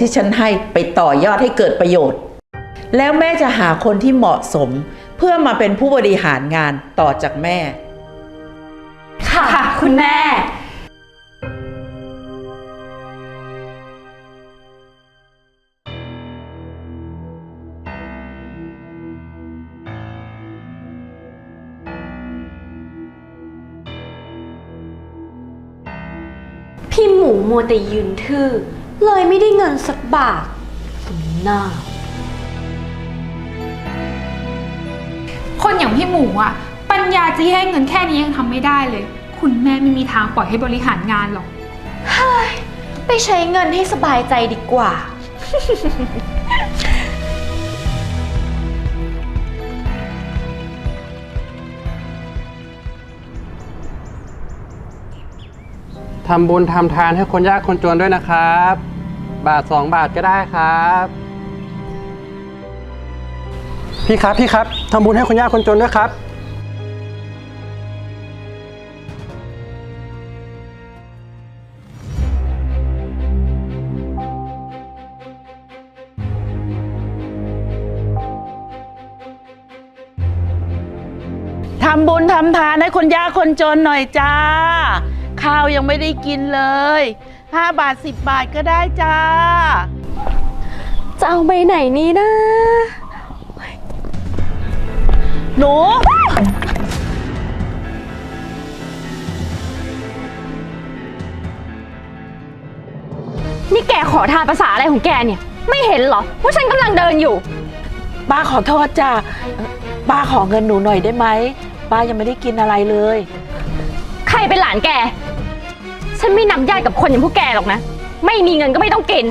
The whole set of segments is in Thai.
ที่ฉันให้ไปต่อยอดให้เกิดประโยชน์ แล้วแม่จะหาคนที่เหมาะสม เพื่อมาเป็นผู้บริหารงานต่อจากแม่ ค่ะ คุณแม่ พี่หมูมัวแต่ยืนทื่อ เลยไม่ได้เงินสักบาทสมหน้า คนอย่างพี่หมูอะปัญญาจะให้เงินแค่นี้ยังทำไม่ได้เลย คุณแม่ไม่มีทางปล่อยให้บริหารงานหรอก ไปใช้เงินให้สบายใจดีกว่า ทำบุญทำทานให้คนยากคนจนด้วยนะครับ บาทสองบาทก็ได้ครับ พี่ครับพี่ครับทำบุญให้คนยากคนจนด้วยครับ ทำบุญทำทานให้คนยากคนจนหน่อยจ้า ข้าวยังไม่ได้กินเลย 5 บาท 10 บาทก็ได้จ้า จะเอาไปไหนนี้นะ หนู นี่แกขอทานภาษาอะไรของแกเนี่ย ไม่เห็นเหรอว่าฉันกำลังเดินอยู่ ป้าขอโทษจ้าป้าขอเงินหนูหน่อยได้ไหม ป้ายังไม่ได้กินอะไรเลย ใครเป็นหลานแก ฉันไม่นำญาติกับคนอย่างพวกแกหรอกนะ ไม่มีเงินก็ไม่ต้องกิน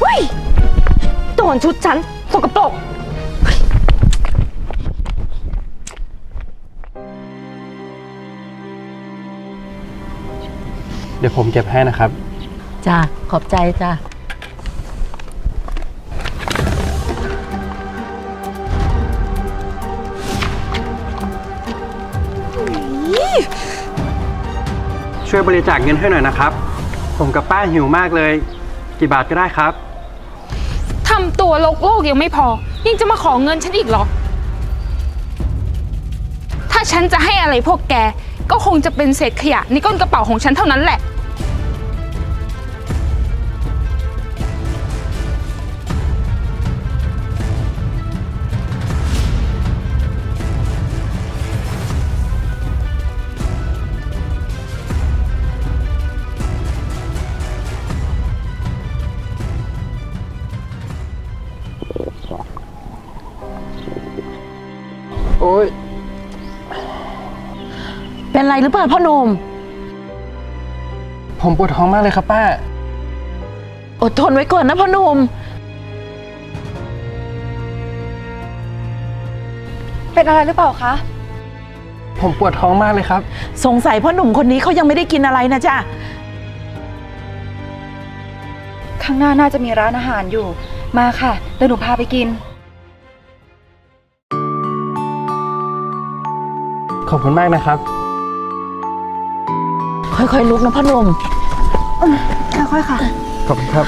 เฮ้ยโดนชุดฉันสกปรก เดี๋ยวผมเก็บให้นะครับ จ้าขอบใจจ้า ช่วยบริจาคเงินให้หน่อยนะครับ ผมกับป้าหิวมากเลย กี่บาทก็ได้ครับ ทำตัวโลกโลกยังไม่พอ ยังจะมาขอเงินฉันอีกเหรอ ถ้าฉันจะให้อะไรพวกแก ก็คงจะเป็นเศษขยะในก้นกระเป๋าของฉันเท่านั้นแหละ หรือเปล่าพ่อหนุ่ม ผมปวดท้องมากเลยครับป้า อดทนไว้ก่อนนะพ่อหนุ่ม เป็นอะไรหรือเปล่าคะ ผมปวดท้องมากเลยครับ สงสัยพ่อหนุ่มคนนี้เขายังไม่ได้กินอะไรนะจ้าข้างหน้าน่าจะมีร้านอาหารอยู่ มาค่ะเดี๋ยวหนูพาไปกิน ขอบคุณมากนะครับ ค่อยๆลุกนะพ่อหนุ่มค่อยๆค่ะ ขอบคุณครับ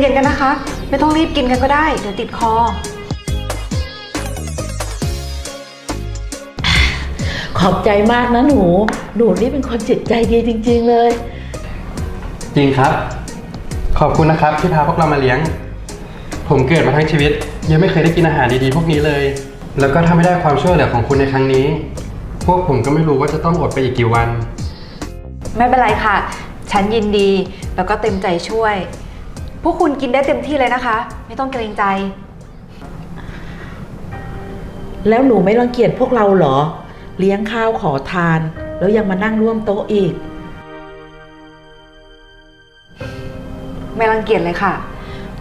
เย็นๆกันนะคะ ไม่ต้องรีบกินกันก็ได้ เดี๋ยวติดคอ ขอบใจมากนะหนู หนูนี่เป็นคนจิตใจดีจริง ๆเลย จริงครับ ขอบคุณนะครับที่พาพวกเรามาเลี้ยง ผมเกิดมาทั้งชีวิต ยังไม่เคยได้กินอาหารดีๆพวกนี้เลย แล้วก็ถ้าไม่ได้ความช่วยเหลือของคุณในครั้งนี้ พวกผมก็ไม่รู้ว่าจะต้องอดไปอีกกี่วัน ไม่เป็นไรค่ะ ฉันยินดีแล้วก็เต็มใจช่วย พวกคุณกินได้เต็มที่เลยนะคะ ไม่ต้องเกรงใจ แล้วหนูไม่รังเกียจพวกเราเหรอ เลี้ยงข้าวขอทาน แล้วยังมานั่งร่วมโต๊ะอีก ไม่รังเกียจเลยค่ะ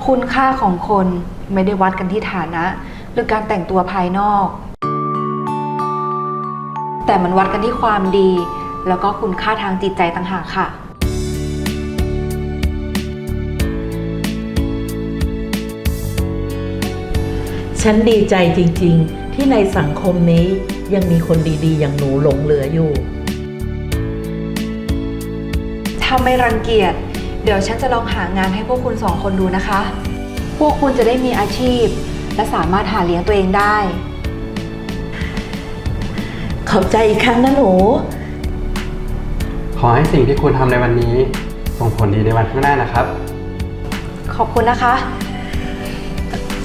คุณค่าของคนไม่ได้วัดกันที่ฐานะ หรือการแต่งตัวภายนอก แต่มันวัดกันที่ความดี แล้วก็คุณค่าทางจิตใจต่างหากค่ะ ฉันดีใจจริงๆ ที่ในสังคมนี้ยังมีคนดีๆ อย่างหนูหลงเหลืออยู่ ถ้าไม่รังเกียจ เดี๋ยวฉันจะลองหางานให้พวกคุณสองคนดูนะคะ พวกคุณจะได้มีอาชีพ และสามารถหาเลี้ยงตัวเองได้ ขอบใจอีกครั้งนะหนู ขอให้สิ่งที่คุณทำในวันนี้ ส่งผลดีในวันข้างหน้านะครับ ขอบคุณนะคะ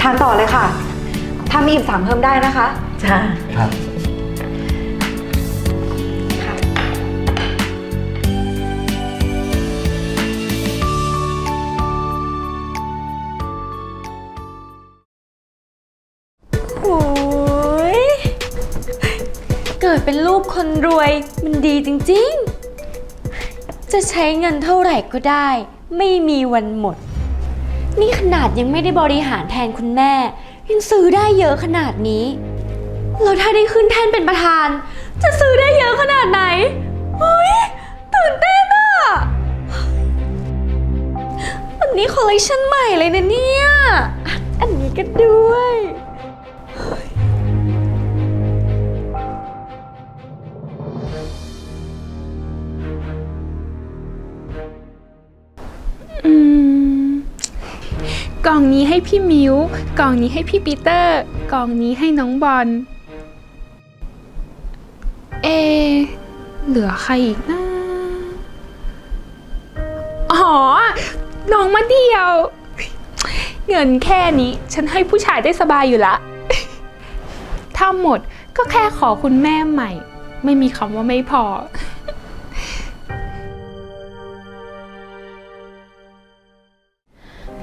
ทานต่อเลยค่ะ ถ้ามีอิ่มสามเพิ่มได้นะคะ จ้า ครับค่ะโอ้ยเกิดเป็นลูกคนรวยมันดีจริงๆ จะใช้เงินเท่าไหร่ก็ได้ ไม่มีวันหมด นี่ขนาดยังไม่ได้บริหารแทนคุณแม่ ยังซื้อได้เยอะขนาดนี้ แล้วถ้าได้ขึ้นแท่นเป็นประธาน จะซื้อได้เยอะขนาดไหนเฮ้ยตื่นเต้นอะวันนี้คอลเลคชันใหม่เลยนะเนี่ยอะอันนี้ก็ด้วย กล่องนี้ให้พี่มิวกล่องนี้ให้พี่ปีเตอร์กล่องนี้ให้น้องบอล เอ เหลือใครอีกนะอ๋อ น้องมาเดียว เงินแค่นี้ฉันให้ผู้ชายได้สบายอยู่ละ ถ้าหมดก็แค่ขอคุณแม่ใหม่ ไม่มีคำว่าไม่พอ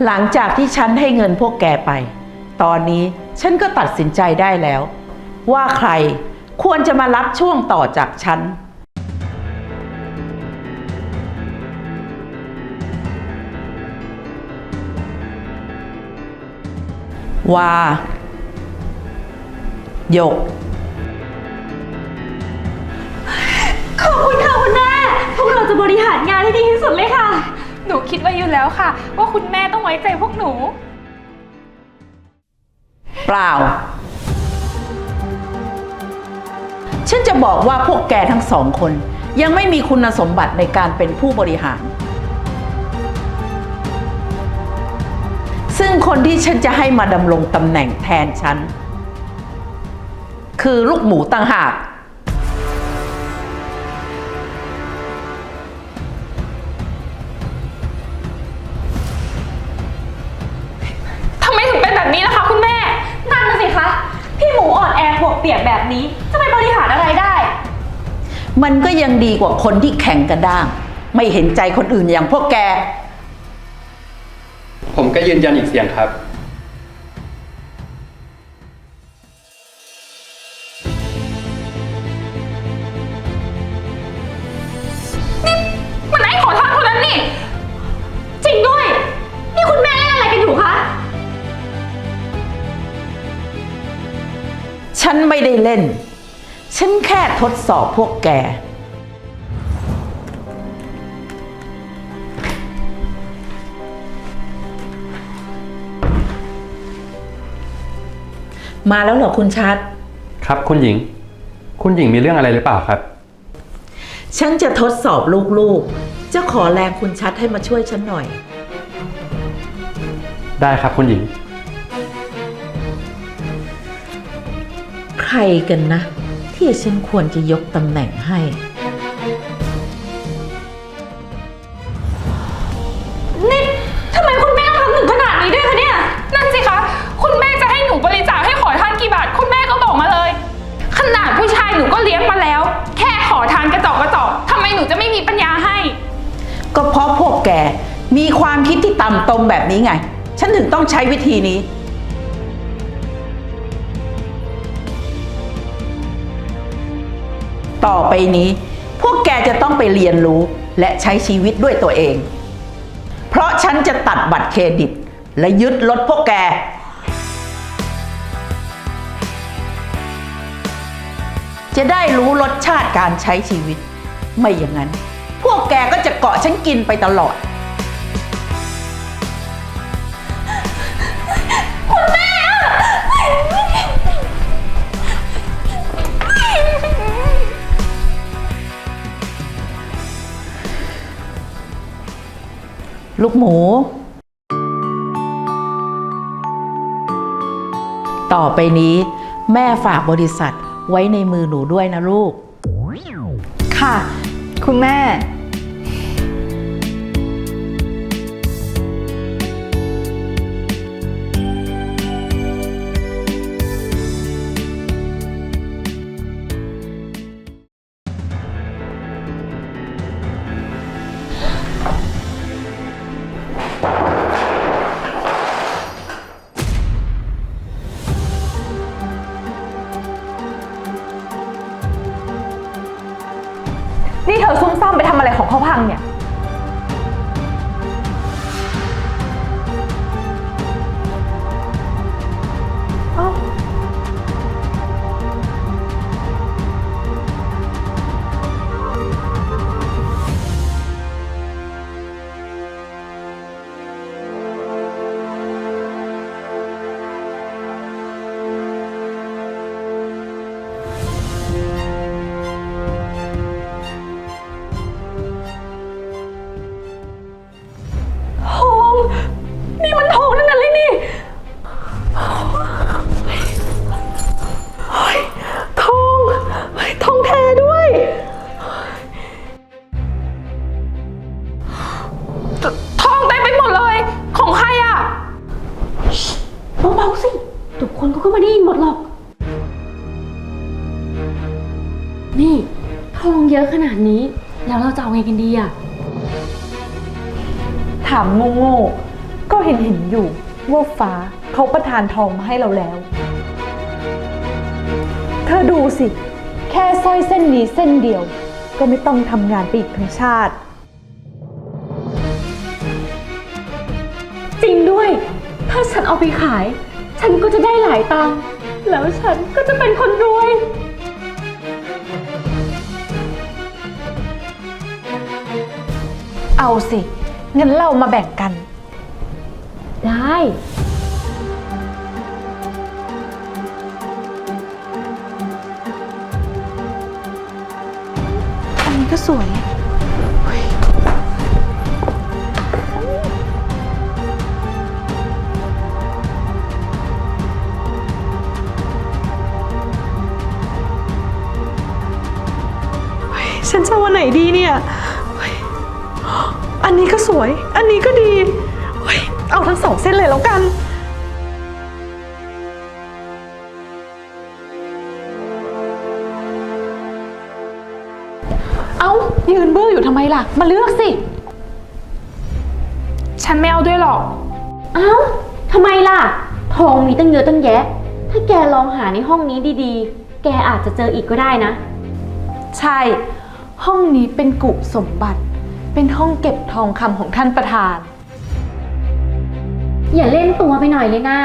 หลังจากที่ฉันให้เงินพวกแกไป ตอนนี้ฉันก็ตัดสินใจได้แล้ว ว่าใครควรจะมารับช่วงต่อจากฉัน ว่าหยก ขอบคุณค่ะคุณแม่ พวกเราจะบริหารงานให้ดีที่สุดเลยค่ะ หนูคิดไว้อยู่แล้วค่ะ ว่าคุณแม่ต้องไว้ใจพวกหนู เปล่า ฉันจะบอกว่าพวกแกทั้งสองคน ยังไม่มีคุณสมบัติในการเป็นผู้บริหาร ซึ่งคนที่ฉันจะให้มาดำรงตำแหน่งแทนฉัน คือลูกหมูต่างหาก ปวกเปียกแบบนี้ จะไปบริหารอะไรได้ มันก็ยังดีกว่าคนที่แข็งกระด้าง ไม่เห็นใจคนอื่นอย่างพวกแก ผมก็ยืนยันอีกเสียงครับ เล่น ฉันแค่ทดสอบพวกแก มาแล้วเหรอคุณชัด ครับคุณหญิง คุณหญิงมีเรื่องอะไรหรือเปล่าครับ ฉันจะทดสอบลูกๆ จะขอแรงคุณชัดให้มาช่วยฉันหน่อย ได้ครับคุณหญิง ใครกันนะ ที่ฉันควรจะยกตำแหน่งให้ นี่ทำไมคุณแม่ต้องทำถึงขนาดนี้ด้วยคะเนี่ย นั่นสิคะ คุณแม่จะให้หนูบริจาคให้ขอทานกี่บาท คุณแม่ก็บอกมาเลย ขนาดผู้ชายหนูก็เลี้ยงมาแล้ว แค่ขอทานกระจอกกระจอกทำไมหนูจะไม่มีปัญญาให้ ก็เพราะพวกแกมีความคิดที่ต่ำตมแบบนี้ไง ฉันถึงต้องใช้วิธีนี้ ต่อไปนี้ พวกแกจะต้องไปเรียนรู้และใช้ชีวิตด้วยตัวเอง เพราะฉฉันจะตัดบัตรเครดิต และยึดรถพวกแก จะได้รู้รสชาติการใช้ชีวิต ไม่อย่างนั้น พวกแกก็จะเกาะฉันกินไปตลอด ลูกหมู ต่อไปนี้แม่ฝากบริษัทไว้ในมือหนูด้วยนะลูก ค่ะ คุณแม่ คนเขาก็ไม่ได้ยินหมดหรอก นี่ทองเยอะขนาดนี้ แล้วเราจะเอาไงกันดีอะถามโง่ๆก็เห็นเห็นอยู่ว่าฟ้าเขาประทานทองมาให้เราแล้ว เธอดูสิ แค่สร้อยเส้นนี้เส้นเดียว ก็ไม่ต้องทำงานไปอีกทั้งชาติ จริงด้วย ถ้าฉันเอาไปขาย ฉันก็จะได้หลายตังค์แล้วฉันก็จะเป็นคนรวย เอาสิงั้นเรามาแบ่งกัน ได้ อันนี้ก็สวยฉันจะ ดีเนี่ยเฮ้ยอันนี้ก็สวย อันนี้ก็ดีเฮ้ยเอาทั้งสองเส้นเลยแล้วกัน เอายืนบื้ออยู่ทำไมล่ะ มาเลือกสิ ฉันไม่เอาด้วยหรอก เอ้าทำไมล่ะ ทองมีตั้งเยอะตั้งแยะ ถ้าแกลองหาในห้องนี้ดีๆ แกอาจจะเจออีกก็ได้นะ ใช่ ห้องนี้เป็นกุสมบัติ เป็นห้องเก็บทองคำของท่านประธาน อย่าเล่นตัวไปหน่อยเลยนะ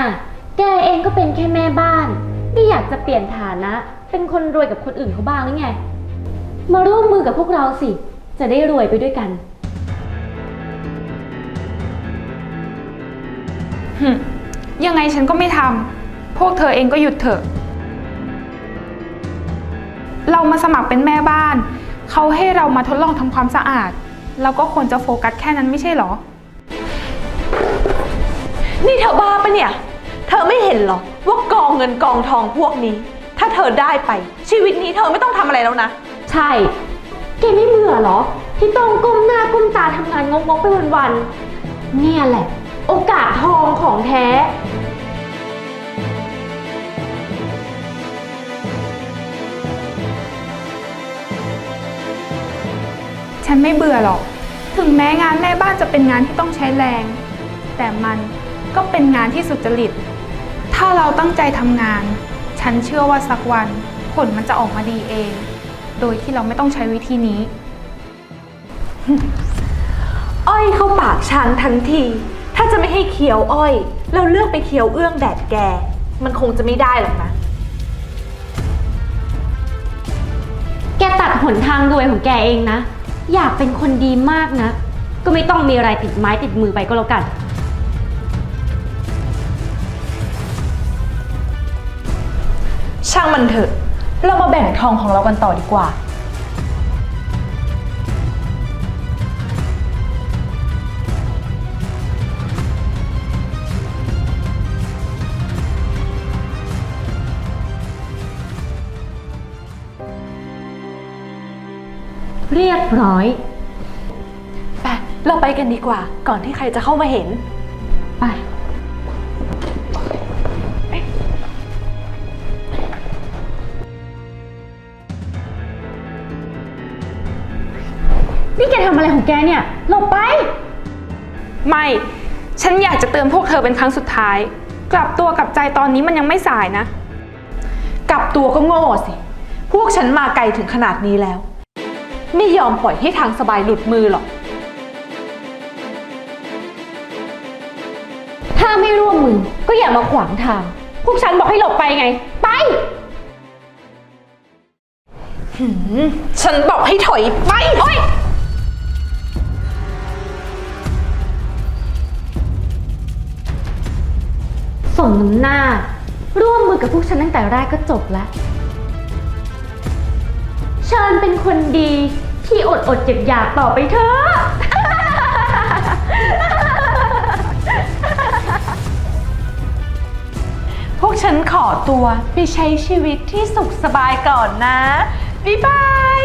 แกเองก็เป็นแค่แม่บ้าน ไม่อยากจะเปลี่ยนฐานะ เป็นคนรวยกับคนอื่นเขาบ้างหรือไง มาร่วมมือกับพวกเราสิ จะได้รวยไปด้วยกัน หึยังไงฉันก็ไม่ทำ พวกเธอเองก็หยุดเถอะ เรามาสมัครเป็นแม่บ้าน เขาให้เรามาทดลองทำความสะอาด เราก็ควรจะโฟกัสแค่นั้นไม่ใช่เหรอ นี่เธอบ้าปะเนี่ย เธอไม่เห็นเหรอ ว่ากองเงินกองทองพวกนี้ ถ้าเธอได้ไป ชีวิตนี้เธอไม่ต้องทำอะไรแล้วนะ ใช่ แกไม่เบื่อเหรอ ที่ต้องก้มหน้าก้มตาทำงานงกๆไปวันๆเนี่ยแหละ โอกาสทองของแท้ ฉันไม่เบื่อหรอก ถึงแม้งานแม่บ้านจะเป็นงานที่ต้องใช้แรง แต่มันก็เป็นงานที่สุจริต ถ้าเราตั้งใจทำงาน ฉันเชื่อว่าสักวันผลมันจะออกมาดีเอง โดยที่เราไม่ต้องใช้วิธีนี้ อ้อยเข้าปากช้างทั้งที ถ้าจะไม่ให้เคี้ยวอ้อย แล้วเลือกไปเคี้ยวเอื้องแดดแก มันคงจะไม่ได้หรอกนะ แกตัดหนทางรวยของแกเองนะ อยากเป็นคนดีมากนะ ก็ไม่ต้องมีอะไรติดไม้ติดมือไปก็แล้วกัน ช่างมันเถอะ เรามาแบ่งทองของเรากันต่อดีกว่า เรียบร้อย ไป เราไปกันดีกว่า ก่อนที่ใครจะเข้ามาเห็น ไป นี่แกทำอะไรของแกเนี่ย หลบไป ไม่ ฉันอยากจะเตือนพวกเธอเป็นครั้งสุดท้าย กลับตัวกลับใจตอนนี้มันยังไม่สายนะ กลับตัวก็โง่สิ พวกฉันมาไกลถึงขนาดนี้แล้ว ไม่ยอมปล่อยให้ทางสบายหลุดมือหรอก ถ้าไม่ร่วมมือก็อย่ามาขวางทาง พวกฉันบอกให้หลบไปไง ไป ฉันบอกให้ถอยไปโอ๊ยส่งน้ำหน้า ร่วมมือกับพวกฉันตั้งแต่แรกก็จบแล้ว เชิญเป็นคนดีที่อดอดเจ็บอยากต่อไปเถอะ พวกฉันขอตัวไปใช้ชีวิตที่สุขสบายก่อนนะ บ๊ายบาย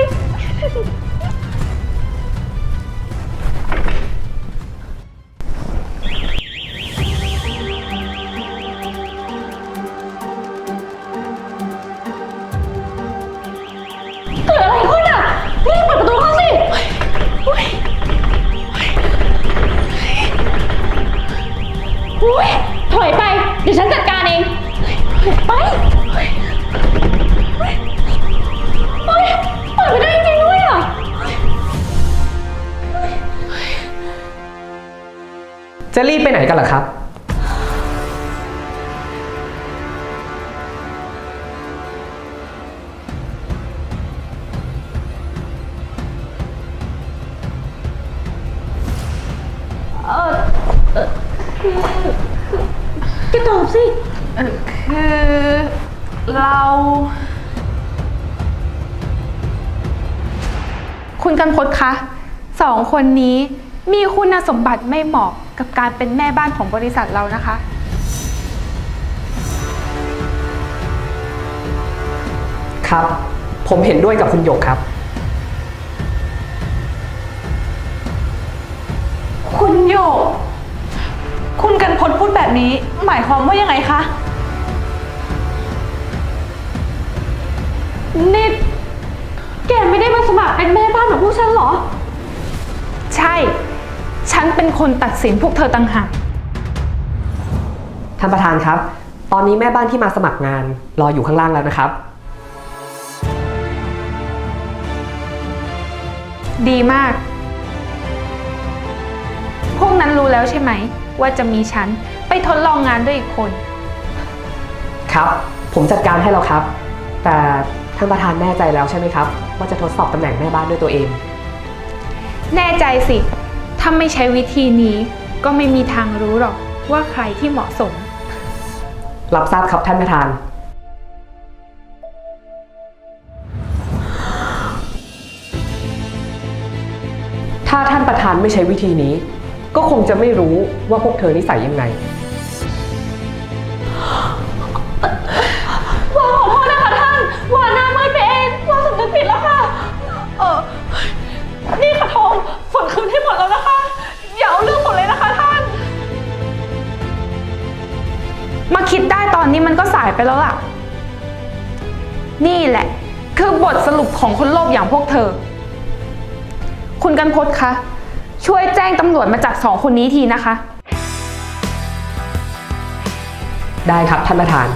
อุ้ยถอยไป เดี๋ยวฉันจัดการเองไปเฮ้ยเปิดไม่ได้จริงด้วยอะจะรีบไปไหนกันล่ะครับ เรา คุณกันพศคะสองคนนี้มีคุณสมบัติไม่เหมาะกับการเป็นแม่บ้านของบริษัทเรานะคะ ครับ ผมเห็นด้วยกับคุณหยกครับ คุณโยก คุณกันพลพูดแบบนี้ หมายความว่ายังไงคะ นิดแกไม่ได้มาสมัครเป็นแม่บ้านของพวกฉันเหรอ ใช่ ฉันเป็นคนตัดสินพวกเธอต่างหากท่านประธานครับ ตอนนี้แม่บ้านที่มาสมัครงานรออยู่ข้างล่างแล้วนะครับ ดีมาก พวกนั้นรู้แล้วใช่ไหม ว่าจะมีฉันไปทดลองงานด้วยอีกคน ครับ ผมจัดการให้แล้วครับ แต่ ท่านประธานแน่ใจแล้วใช่ไหมครับ ว่าจะทดสอบตำแหน่งแม่บ้านด้วยตัวเอง แน่ใจสิ ถ้าไม่ใช้วิธีนี้ก็ไม่มีทางรู้หรอกว่าใครที่เหมาะสม รับทราบครับท่านประธาน ถ้าท่านประธานไม่ใช้วิธีนี้ ก็คงจะไม่รู้ว่าพวกเธอนิสัยยังไง อย่างพวกเธอ คุณกันพศคะ ช่วยแจ้งตำรวจมาจับสองคนนี้ทีนะคะ ได้ครับท่านประธาน